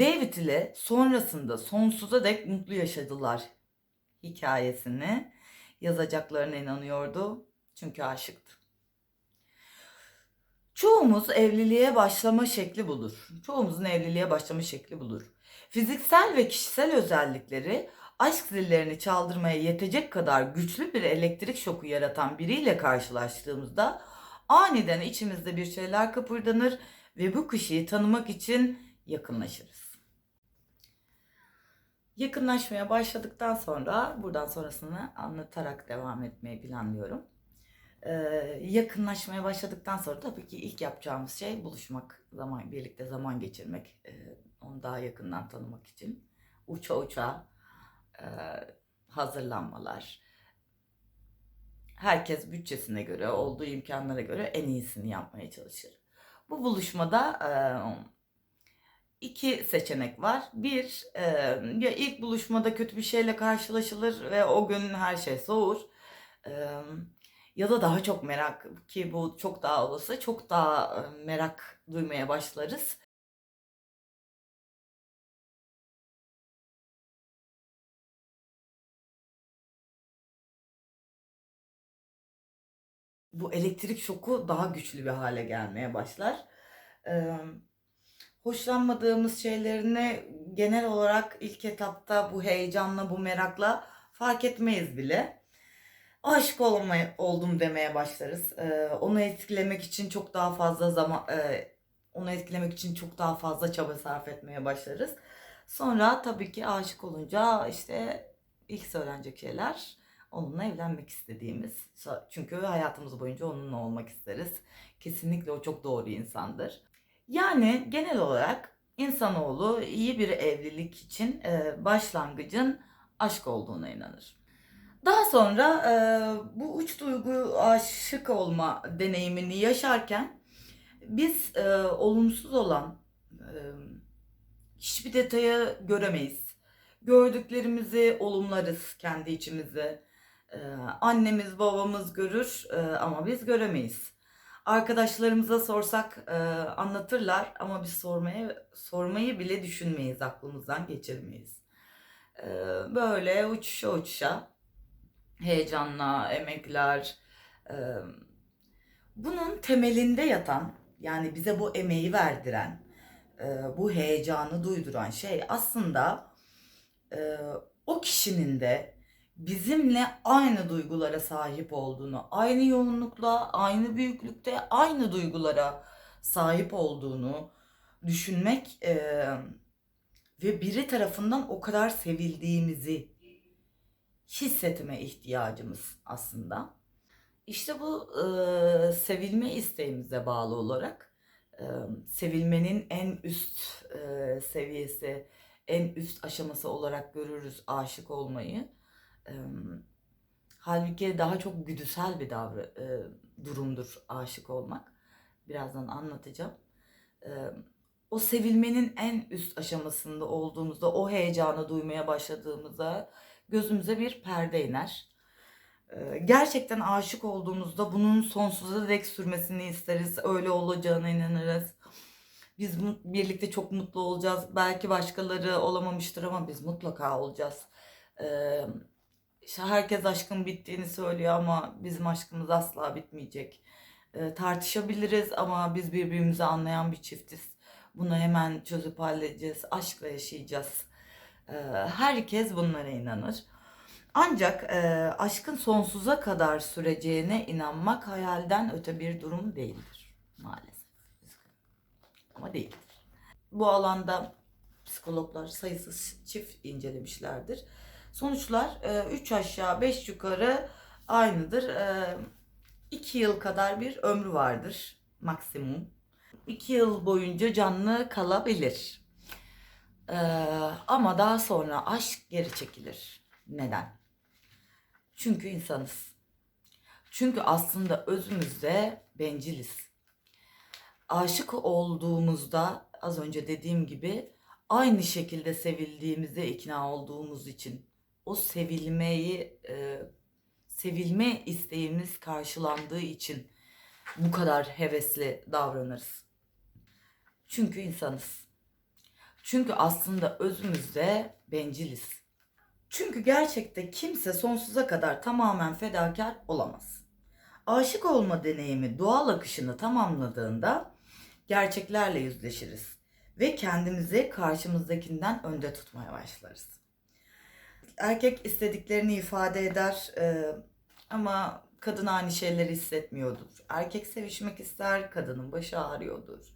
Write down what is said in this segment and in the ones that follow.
David ile sonrasında sonsuza dek mutlu yaşadılar hikayesini yazacaklarına inanıyordu. Çünkü aşıktı. Çoğumuz evliliğe başlama şekli bulur. Çoğumuzun evliliğe başlama şekli bulur. Fiziksel ve kişisel özellikleri aşk zillerini çaldırmaya yetecek kadar güçlü bir elektrik şoku yaratan biriyle karşılaştığımızda aniden içimizde bir şeyler kıpırdanır ve bu kişiyi tanımak için yakınlaşırız. Yakınlaşmaya başladıktan sonra buradan sonrasını anlatarak devam etmeyi planlıyorum. Ee, yakınlaşmaya başladıktan sonra tabii ki ilk yapacağımız şey buluşmak, zaman birlikte zaman geçirmek, ee, onu daha yakından tanımak için uça uça e, hazırlanmalar. Herkes bütçesine göre, olduğu imkanlara göre en iyisini yapmaya çalışır. Bu buluşmada e, iki seçenek var. Bir, e, ya ilk buluşmada kötü bir şeyle karşılaşılır ve o gün her şey soğur. E, ya da daha çok merak ki bu çok daha olası çok daha e, merak duymaya başlarız. Bu elektrik şoku daha güçlü bir hale gelmeye başlar. Ee, hoşlanmadığımız şeylerini genel olarak ilk etapta bu heyecanla, bu merakla fark etmeyiz bile. Aşık olmaya, oldum demeye başlarız. Ee, onu etkilemek için çok daha fazla zaman, e, onu etkilemek için çok daha fazla çaba sarf etmeye başlarız. Sonra tabii ki aşık olunca işte ilk söylenecek şeyler onunla evlenmek istediğimiz. Çünkü hayatımız boyunca onunla olmak isteriz. Kesinlikle o çok doğru insandır. Yani genel olarak insanoğlu iyi bir evlilik için e, başlangıcın aşk olduğuna inanır. Daha sonra e, bu uç duygu aşık olma deneyimini yaşarken biz e, olumsuz olan e, hiçbir detayı göremeyiz. Gördüklerimizi olumlarız kendi içimizde. E, annemiz babamız görür e, ama biz göremeyiz. Arkadaşlarımıza sorsak e, anlatırlar ama biz sormaya sormayı bile düşünmeyiz, aklımızdan geçirmeyiz. E, böyle uçuşa uçuşa heyecanla, emekler. E, bunun temelinde yatan yani bize bu emeği verdiren, e, bu heyecanı duyduran şey aslında e, o kişinin de bizimle aynı duygulara sahip olduğunu, aynı yoğunlukla, aynı büyüklükte, aynı duygulara sahip olduğunu düşünmek e, ve biri tarafından o kadar sevildiğimizi hissetme ihtiyacımız aslında. İşte bu e, sevilme isteğimize bağlı olarak e, sevilmenin en üst e, seviyesi, en üst aşaması olarak görürüz aşık olmayı. Halbuki daha çok güdüsel bir davra, e, durumdur aşık olmak. Birazdan anlatacağım. E, o sevilmenin en üst aşamasında olduğumuzda, o heyecanı duymaya başladığımızda gözümüze bir perde iner. Gerçekten aşık olduğumuzda bunun sonsuza dek sürmesini isteriz. Öyle olacağına inanırız. Biz birlikte çok mutlu olacağız. Belki başkaları olamamıştır ama biz mutlaka olacağız. İşte herkes aşkın bittiğini söylüyor ama bizim aşkımız asla bitmeyecek. Ee, tartışabiliriz ama biz birbirimizi anlayan bir çiftiz. Bunu hemen çözüp halledeceğiz. Aşkla yaşayacağız. Ee, herkes bunlara inanır. Ancak e, aşkın sonsuza kadar süreceğine inanmak hayalden öte bir durum değildir maalesef. Ama değildir. Bu alanda psikologlar sayısız çift incelemişlerdir. Sonuçlar 3 e, aşağı 5 yukarı aynıdır. 2 e, yıl kadar bir ömrü vardır maksimum. 2 yıl boyunca canlı kalabilir. Ee, ama daha sonra aşk geri çekilir. Neden? Çünkü insanız. Çünkü aslında özümüzde benciliz. Aşık olduğumuzda az önce dediğim gibi aynı şekilde sevildiğimize ikna olduğumuz için o sevilmeyi e, sevilme isteğimiz karşılandığı için bu kadar hevesli davranırız. Çünkü insanız. Çünkü aslında özümüzde benciliz. Çünkü gerçekte kimse sonsuza kadar tamamen fedakar olamaz. Aşık olma deneyimi doğal akışını tamamladığında gerçeklerle yüzleşiriz ve kendimizi karşımızdakinden önde tutmaya başlarız. Erkek istediklerini ifade eder e, ama kadın aynı şeyleri hissetmiyordur. Erkek sevişmek ister, kadının başı ağrıyordur.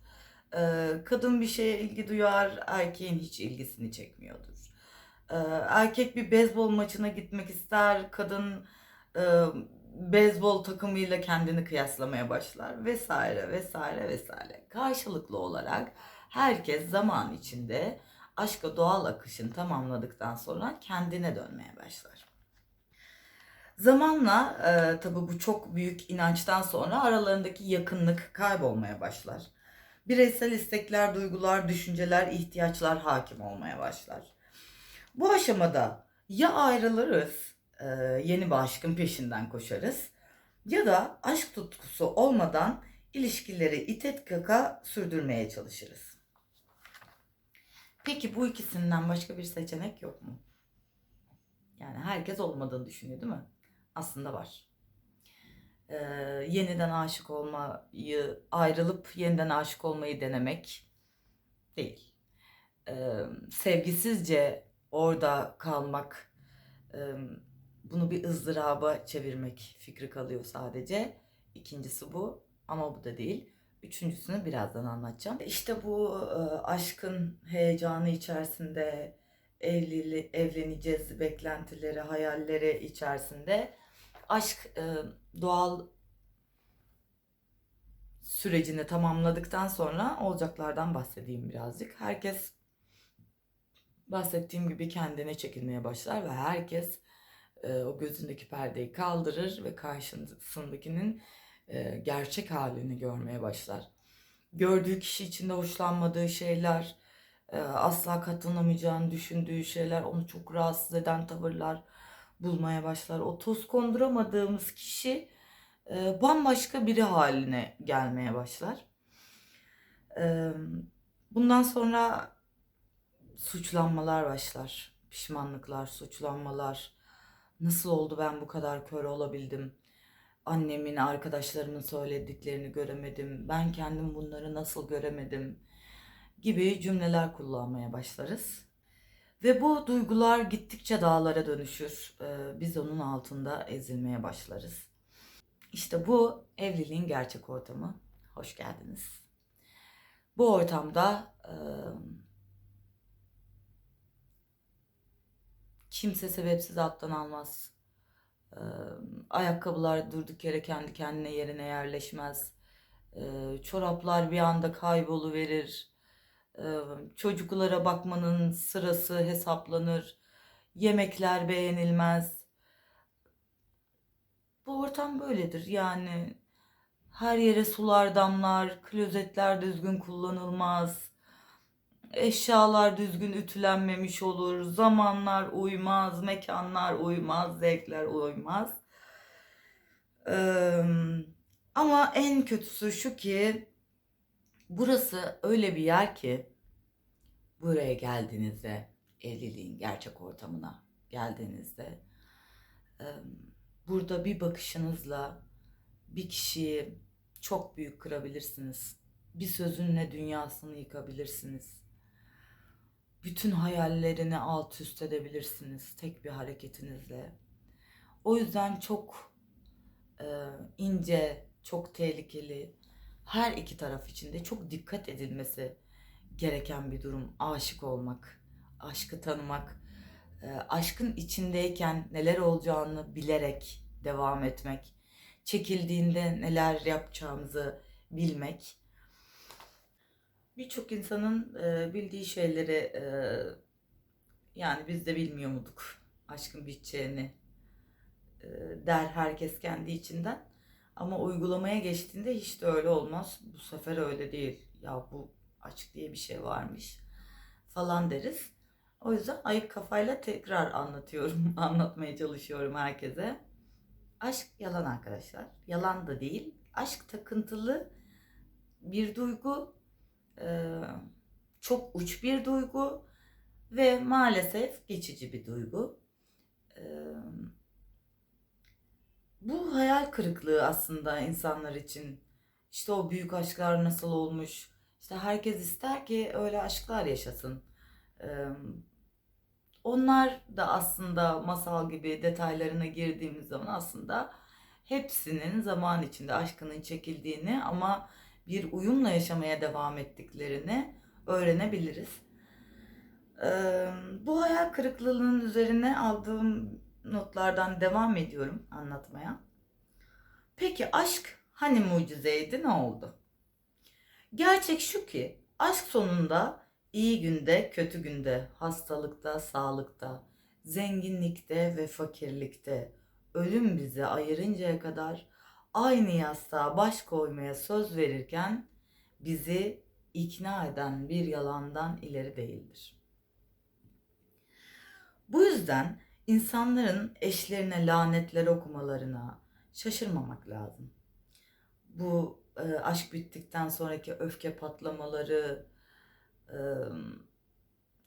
E, kadın bir şeye ilgi duyar, erkeğin hiç ilgisini çekmiyordur. E, erkek bir beyzbol maçına gitmek ister, kadın e, beyzbol takımıyla kendini kıyaslamaya başlar vesaire vesaire vesaire. Karşılıklı olarak herkes zaman içinde aşka doğal akışını tamamladıktan sonra kendine dönmeye başlar. Zamanla e, tabi bu çok büyük inançtan sonra aralarındaki yakınlık kaybolmaya başlar. Bireysel istekler, duygular, düşünceler, ihtiyaçlar hakim olmaya başlar. Bu aşamada ya ayrılırız, e, yeni bir aşkın peşinden koşarız ya da aşk tutkusu olmadan ilişkileri itet kaka sürdürmeye çalışırız. Peki bu ikisinden başka bir seçenek yok mu? Yani herkes olmadığını düşünüyor değil mi? Aslında var. Ee, yeniden aşık olmayı, ayrılıp yeniden aşık olmayı denemek değil. Ee, sevgisizce orada kalmak, e, bunu bir ızdıraba çevirmek fikri kalıyor sadece. İkincisi bu ama bu da değil. Üçüncüsünü birazdan anlatacağım. İşte bu e, aşkın heyecanı içerisinde evli, evleneceğiz beklentileri, hayalleri içerisinde aşk e, doğal sürecini tamamladıktan sonra olacaklardan bahsedeyim birazcık. Herkes bahsettiğim gibi kendine çekilmeye başlar ve herkes e, o gözündeki perdeyi kaldırır ve karşısındakinin e, gerçek halini görmeye başlar. Gördüğü kişi içinde hoşlanmadığı şeyler, e, asla katılamayacağını düşündüğü şeyler, onu çok rahatsız eden tavırlar bulmaya başlar. O toz konduramadığımız kişi e, bambaşka biri haline gelmeye başlar. Bundan sonra suçlanmalar başlar. Pişmanlıklar, suçlanmalar. Nasıl oldu ben bu kadar kör olabildim? Annemin, arkadaşlarımın söylediklerini göremedim. Ben kendim bunları nasıl göremedim? Gibi cümleler kullanmaya başlarız. Ve bu duygular gittikçe dağlara dönüşür. Ee, biz onun altında ezilmeye başlarız. İşte bu evliliğin gerçek ortamı. Hoş geldiniz. Bu ortamda kimse sebepsiz alttan almaz. Ayakkabılar durduk yere kendi kendine yerine yerleşmez. Çoraplar bir anda kaybolu verir çocuklara bakmanın sırası hesaplanır, yemekler beğenilmez. Bu ortam böyledir yani. Her yere sular damlar, klozetler düzgün kullanılmaz. Eşyalar düzgün ütülenmemiş olur, zamanlar uymaz, mekanlar uymaz, zevkler uymaz. Ee, ama en kötüsü şu ki Burası öyle bir yer ki buraya geldiğinizde evliliğin gerçek ortamına geldiğinizde burada bir bakışınızla bir kişiyi çok büyük kırabilirsiniz. Bir sözünle dünyasını yıkabilirsiniz. Bütün hayallerini alt üst edebilirsiniz tek bir hareketinizle. O yüzden çok e, ince, çok tehlikeli, her iki taraf için de çok dikkat edilmesi gereken bir durum. Aşık olmak, aşkı tanımak, e, aşkın içindeyken neler olacağını bilerek devam etmek, çekildiğinde neler yapacağımızı bilmek. Birçok insanın e, bildiği şeyleri e, yani biz de bilmiyor muyduk aşkın biteceğini der herkes kendi içinden. Ama uygulamaya geçtiğinde hiç de öyle olmaz. Bu sefer öyle değil. Ya bu açık diye bir şey varmış falan deriz. O yüzden ayık kafayla tekrar anlatıyorum, anlatmaya çalışıyorum herkese. Aşk yalan arkadaşlar. Yalan da değil. Aşk takıntılı bir duygu. Ee, çok uç bir duygu ve maalesef geçici bir duygu. Ee, bu hayal kırıklığı aslında insanlar için. İşte o büyük aşklar nasıl olmuş? İşte herkes ister ki öyle aşklar yaşasın. Ee, onlar da aslında masal gibi detaylarına girdiğimiz zaman aslında hepsinin zaman içinde aşkının çekildiğini ama bir uyumla yaşamaya devam ettiklerini öğrenebiliriz. Ee, bu hayal kırıklığının üzerine aldığım notlardan devam ediyorum anlatmaya. Peki aşk hani mucizeydi ne oldu? Gerçek şu ki aşk sonunda iyi günde, kötü günde, hastalıkta, sağlıkta, zenginlikte ve fakirlikte, ölüm bizi ayırıncaya kadar aynı yastığa baş koymaya söz verirken bizi ikna eden bir yalandan ileri değildir. Bu yüzden insanların eşlerine lanetler okumalarına şaşırmamak lazım. Bu e, aşk bittikten sonraki öfke patlamaları, e,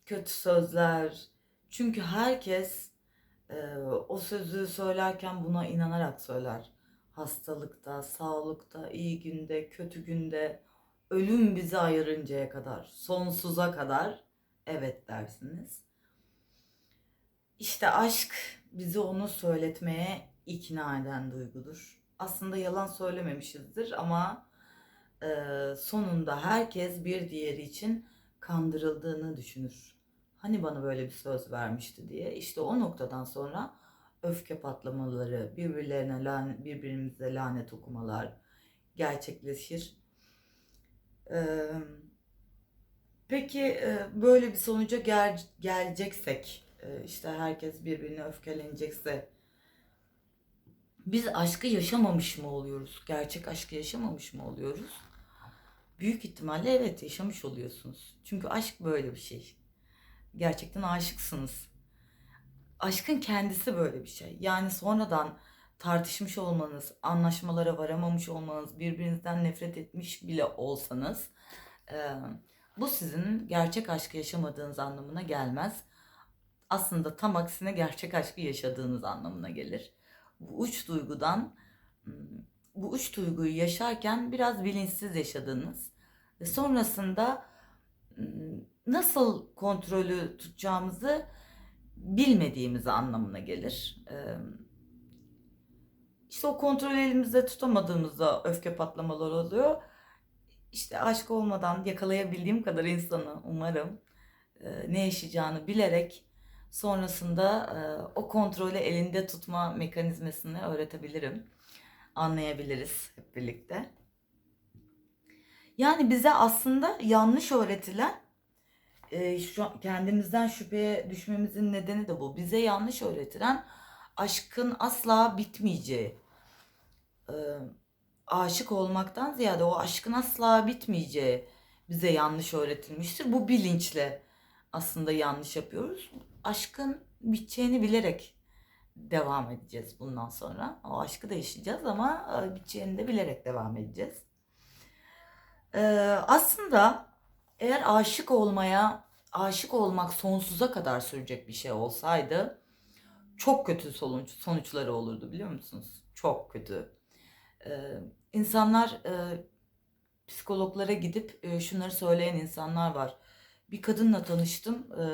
kötü sözler. Çünkü herkes e, o sözü söylerken buna inanarak söyler. Hastalıkta, sağlıkta, iyi günde, kötü günde, ölüm bizi ayırıncaya kadar, sonsuza kadar evet dersiniz. İşte aşk bizi onu söyletmeye ikna eden duygudur. Aslında yalan söylememişizdir ama e, sonunda herkes bir diğeri için kandırıldığını düşünür. Hani bana böyle bir söz vermişti diye. İşte o noktadan sonra öfke patlamaları, birbirlerine lanet, birbirimize lanet okumalar gerçekleşir. Ee, peki e, böyle bir sonuca gel, geleceksek, e, işte herkes birbirine öfkelenecekse, biz aşkı yaşamamış mı oluyoruz? Gerçek aşkı yaşamamış mı oluyoruz? Büyük ihtimalle evet yaşamış oluyorsunuz. Çünkü aşk böyle bir şey. Gerçekten aşıksınız. Aşkın kendisi böyle bir şey. Yani sonradan tartışmış olmanız, anlaşmalara varamamış olmanız, birbirinizden nefret etmiş bile olsanız e, bu sizin gerçek aşkı yaşamadığınız anlamına gelmez. Aslında tam aksine gerçek aşkı yaşadığınız anlamına gelir. Bu uç duygudan bu üç duyguyu yaşarken biraz bilinçsiz yaşadığınız ve sonrasında nasıl kontrolü tutacağımızı bilmediğimiz anlamına gelir. İşte o kontrolü elimizde tutamadığımızda öfke patlamaları oluyor. İşte aşk olmadan yakalayabildiğim kadar insanı umarım ne yaşayacağını bilerek sonrasında o kontrolü elinde tutma mekanizmasını öğretebilirim anlayabiliriz hep birlikte. Yani bize aslında yanlış öğretilen e, şu kendimizden şüpheye düşmemizin nedeni de bu. Bize yanlış öğretilen aşkın asla bitmeyeceği, e, aşık olmaktan ziyade o aşkın asla bitmeyeceği bize yanlış öğretilmiştir. Bu bilinçle aslında yanlış yapıyoruz. Aşkın biteceğini bilerek devam edeceğiz bundan sonra. O aşkı da yaşayacağız ama e, biteceğini de bilerek devam edeceğiz. Ee, aslında eğer aşık olmaya, aşık olmak sonsuza kadar sürecek bir şey olsaydı çok kötü sonuç, sonuçları olurdu biliyor musunuz? Çok kötü. Ee, insanlar e, psikologlara gidip e, şunları söyleyen insanlar var. Bir kadınla tanıştım, e,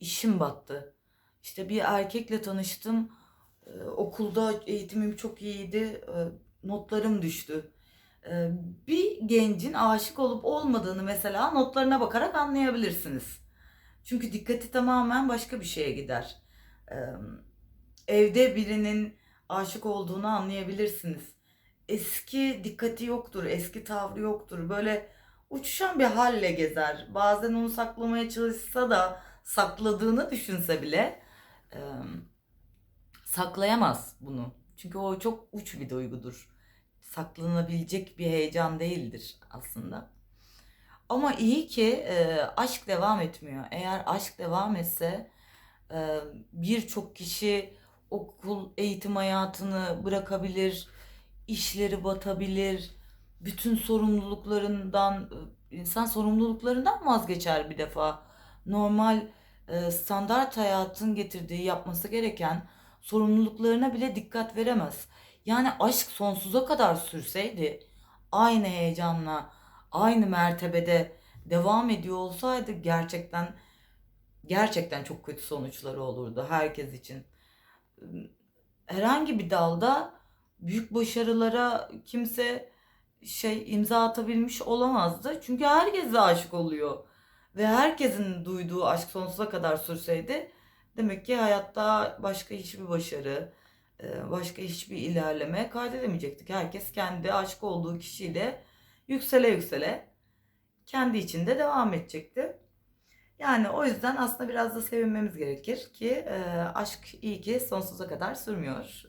işim battı işte bir erkekle tanıştım. Ee, okulda eğitimim çok iyiydi. Ee, notlarım düştü. Ee, bir gencin aşık olup olmadığını mesela notlarına bakarak anlayabilirsiniz. Çünkü dikkati tamamen başka bir şeye gider. Ee, evde birinin aşık olduğunu anlayabilirsiniz. Eski dikkati yoktur, eski tavrı yoktur. Böyle uçuşan bir halle gezer. Bazen onu saklamaya çalışsa da sakladığını düşünse bile e, saklayamaz bunu. Çünkü o çok uç bir duygudur. Saklanabilecek bir heyecan değildir aslında. Ama iyi ki e, aşk devam etmiyor. Eğer aşk devam etse e, birçok kişi okul eğitim hayatını bırakabilir, işleri batabilir, bütün sorumluluklarından insan sorumluluklarından vazgeçer bir defa. Normal e, standart hayatın getirdiği yapması gereken sorumluluklarına bile dikkat veremez. Yani aşk sonsuza kadar sürseydi aynı heyecanla, aynı mertebede devam ediyor olsaydı gerçekten gerçekten çok kötü sonuçları olurdu herkes için. Herhangi bir dalda büyük başarılara kimse şey imza atabilmiş olamazdı. Çünkü herkes de aşık oluyor. Ve herkesin duyduğu aşk sonsuza kadar sürseydi demek ki hayatta başka hiçbir başarı, başka hiçbir ilerleme kaydedemeyecektik. Herkes kendi aşık olduğu kişiyle yüksele yüksele kendi içinde devam edecekti. Yani o yüzden aslında biraz da sevinmemiz gerekir ki e, aşk iyi ki sonsuza kadar sürmüyor.